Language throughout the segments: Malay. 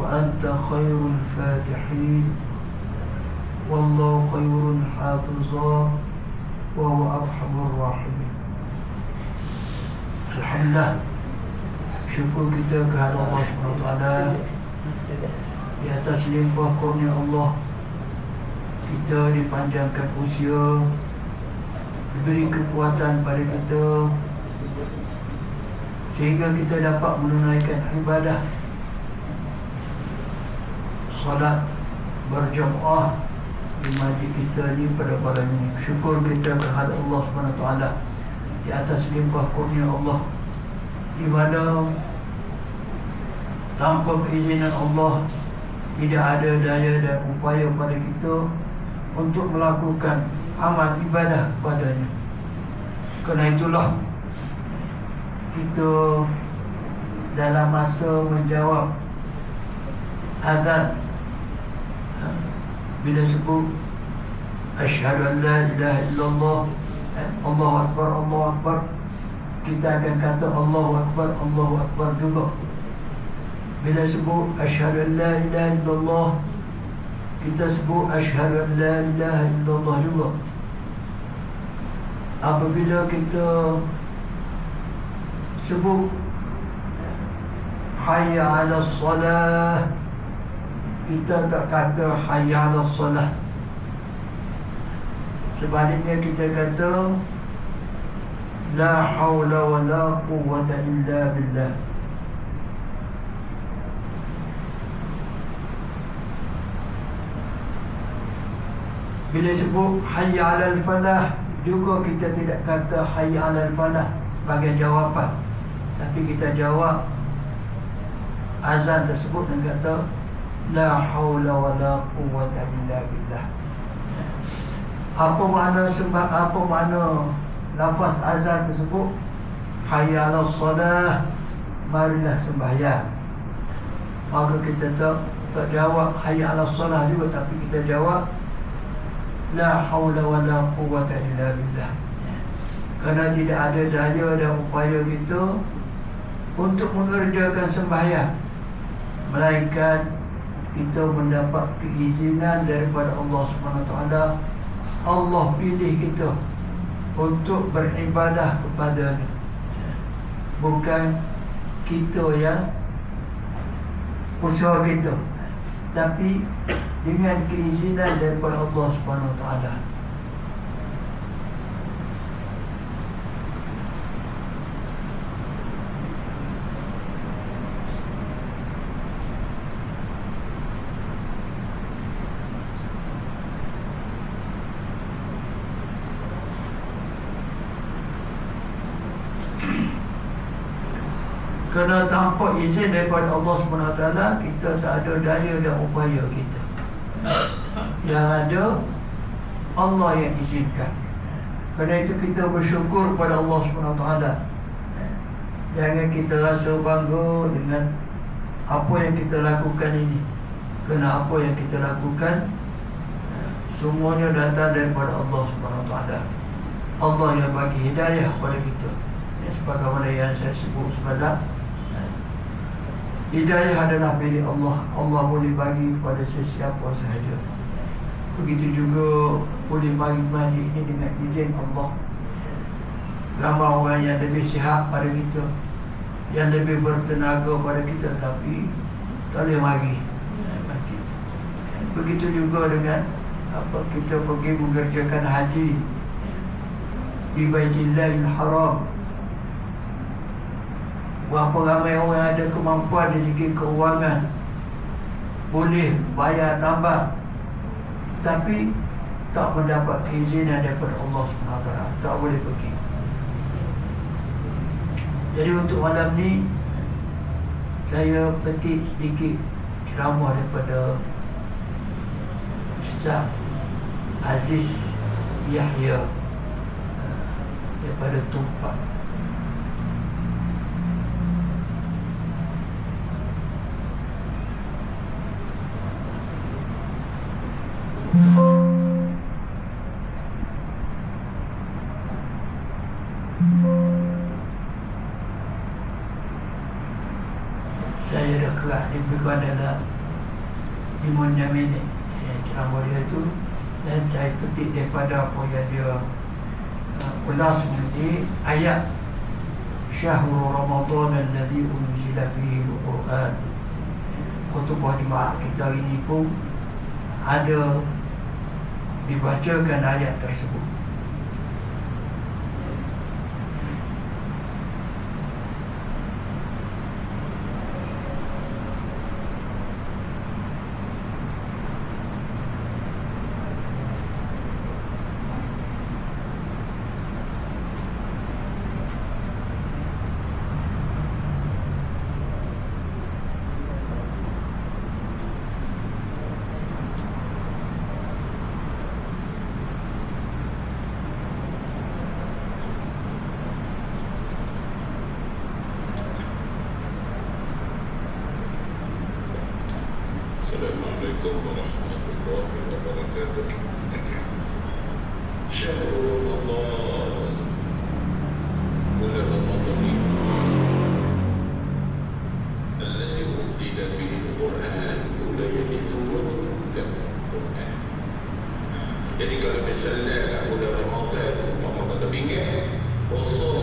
وأنت خير الفاتحين والله خير حافظا وهو أرحم الراحمين الحمد لله syukur kita kepada Allah SWT di atas limpah kurnia Allah kita dipanjangkan usia diberi kekuatan pada kita sehingga kita dapat menunaikan ibadah solat berjamaah di majlis kita ni pada pada ini. Syukur kita kepada Allah SWT di atas limpah kurnia Allah. Ibadah tanpa keizinan Allah tidak ada daya dan upaya pada kita untuk melakukan amal ibadah padanya kerana itulah kita dalam masa menjawab azan bila sebut asyhadu an la ilaha illallah Allahu akbar Allahu akbar kita akan kata Allahu akbar Allahu akbar juga. Bila sebut asyhadu an la ilaha illallah kita sebut asyhadu an la ilaha illallah juga. Apabila kita sebut hayya 'ala salah kita tak kata hayya 'ala salah sebaliknya kita kata la haula wa la quwwata illa billah. Bila sebut hayya 'alal falah juga kita tidak kata hayya 'alal falah sebagai jawapan. Tapi kita jawab azan tersebut dan kata la haula wa la quwwata illa billah. Apa makna sebab apa makna lafaz azan tersebut? Hayya 'alas solah marilah sembahyang. Maka kita tak tak jawab hayya 'alas solah juga tapi kita jawab la haula wa la quwwata illa billah. Kerana tidak ada daya dan upaya kita untuk mengerjakan sembahyang melainkan kita mendapat keizinan daripada Allah taala. Allah pilih kita untuk beribadah kepada-Nya. Bukan kita yang usaha kita tapi dengan keizinan daripada Allah Subhanahu Kerana tanpa izin daripada Allah SWT Kita tak ada daya dan upaya kita. Yang ada Allah yang izinkan. Kerana itu kita bersyukur kepada Allah SWT Jangan kita rasa bangga dengan Apa yang kita lakukan ini. Kerana apa yang kita lakukan Semuanya datang daripada Allah SWT Allah yang bagi hidayah kepada kita. Sebagaimana yang saya sebut sebentar Hidayah adalah milik Allah. Allah boleh bagi kepada sesiapa sahaja. Begitu juga boleh bagi majlis ini dengan izin Allah. Ramai orang yang lebih sihat pada kita Yang lebih bertenaga pada kita Tapi tak boleh majlis Begitu juga dengan apa kita pergi mengerjakan haji. Di Baitillahil Haram Berapa ramai orang ada kemampuan dari segi keuangan Boleh bayar tambah Tapi tak mendapat keizinan daripada Allah SWT Tak boleh pergi. Jadi untuk malam ni Saya petik sedikit ceramah daripada Ustaz Aziz Yahya uh, daripada Tumpak berikut adalah lima minit eh, ceramah dia tu dan saya petik daripada apa yang dia uh, ulas nanti ayat syahrul ramadan alladhi unzila fihi al-Quran. Khutbah jemaah kita ini pun ada dibacakan ayat tersebut عليكم ورحمة الله وبركاته شهر رمضان ولا رمضان الذي أنزل فيه القرآن وليلة القرآن jadi kalau misalnya bulan Ramadan kata bingkai puasa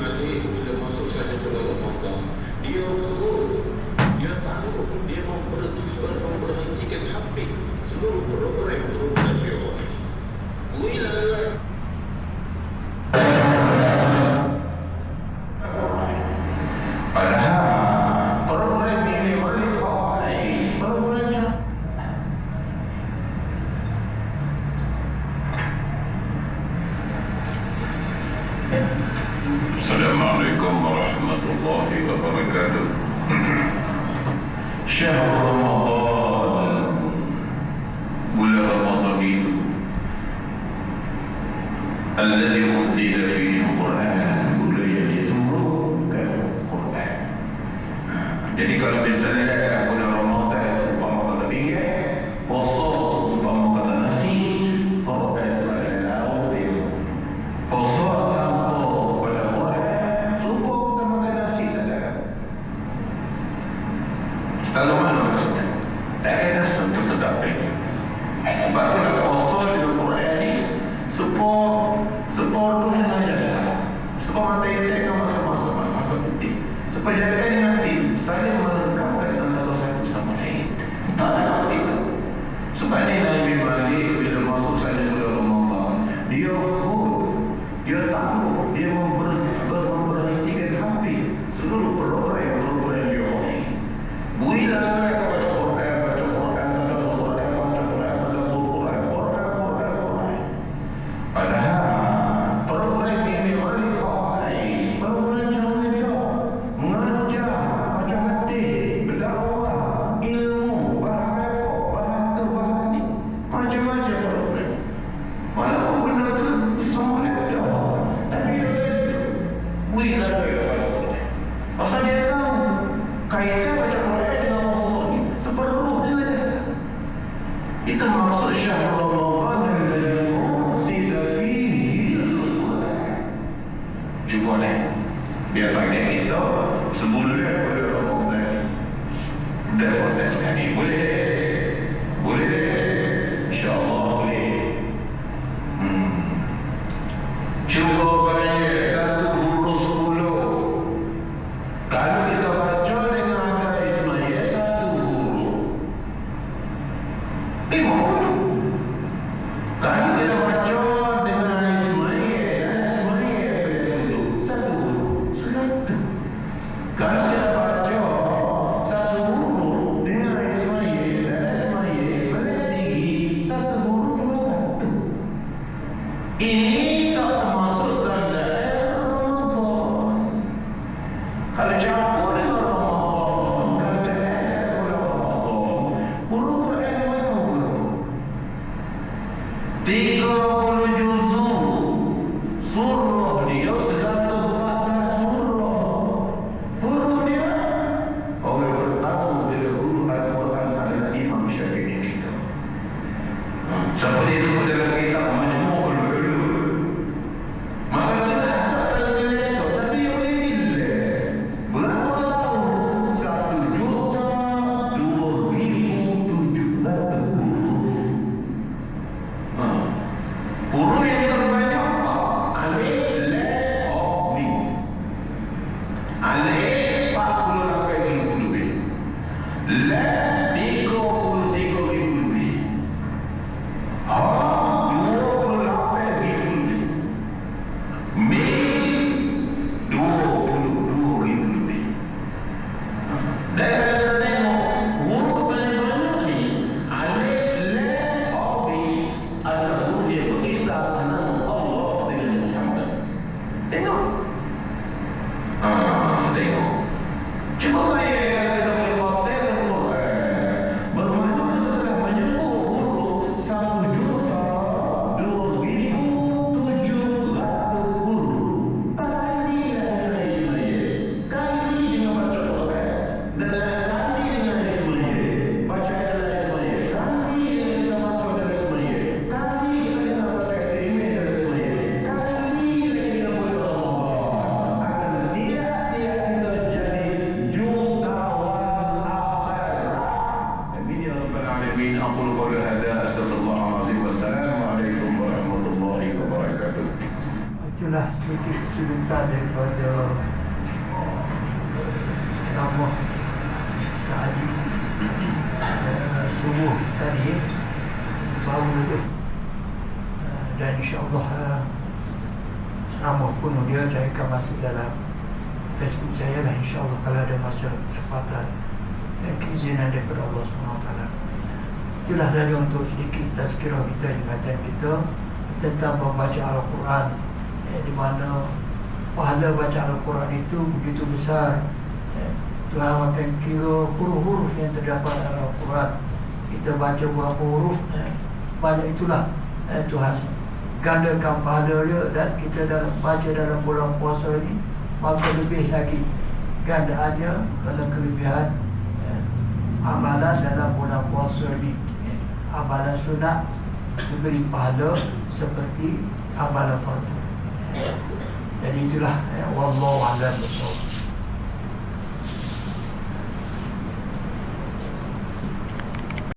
Malik Bila masuk saja bulan Ramadan الذي أنزل فيه القرآن bulan yang diturunkan Quran jadi kalau misalnya bulan Ramadan umpama kata bingkai puasa umpama kata nasi Quran itu adalah lauk dia puasa tanpa pada Quran lupa kita makan nasi saja kalau mana maksudnya? Tak ada sesuatu sedap ini. Sebab tu nak usul dengan Quran ni Supaya Supaya mata itu kan masa-masa Maka penting. Supaya Deportes Canibules. 30 juzuk surah alamin aku lupa dah ada astagfirullahaladzim wassalamualaikum warahmatullahi wabarakatuh. Itulah sedikit sebentar daripada eh, nama Ustaz Haji. Eh, subuh tadi baru itu eh, dan insyaAllah nama pun dia saya akan masuk dalam Facebook saya lah. insyaAllah kalau ada masa kesempatan dan keizinan daripada Allah SWT itulah saja untuk sedikit tazkirah kita ingatan kita tentang membaca Al-Quran. Eh, di mana pahala baca Al-Quran itu begitu besar. Eh, Tuhan akan kira huruf-huruf yang terdapat dalam Al-Quran. Kita baca berapa huruf? Eh, banyak itulah eh, Tuhan. Gandakan pahala dia dan kita dalam baca dalam bulan puasa ini maka lebih lagi gandaannya kerana kelebihan eh, amalan dalam bulan puasa ini amalan sunat diberi pahala seperti amalan fardu. Jadi itulah eh, wallahu a'lam bishawab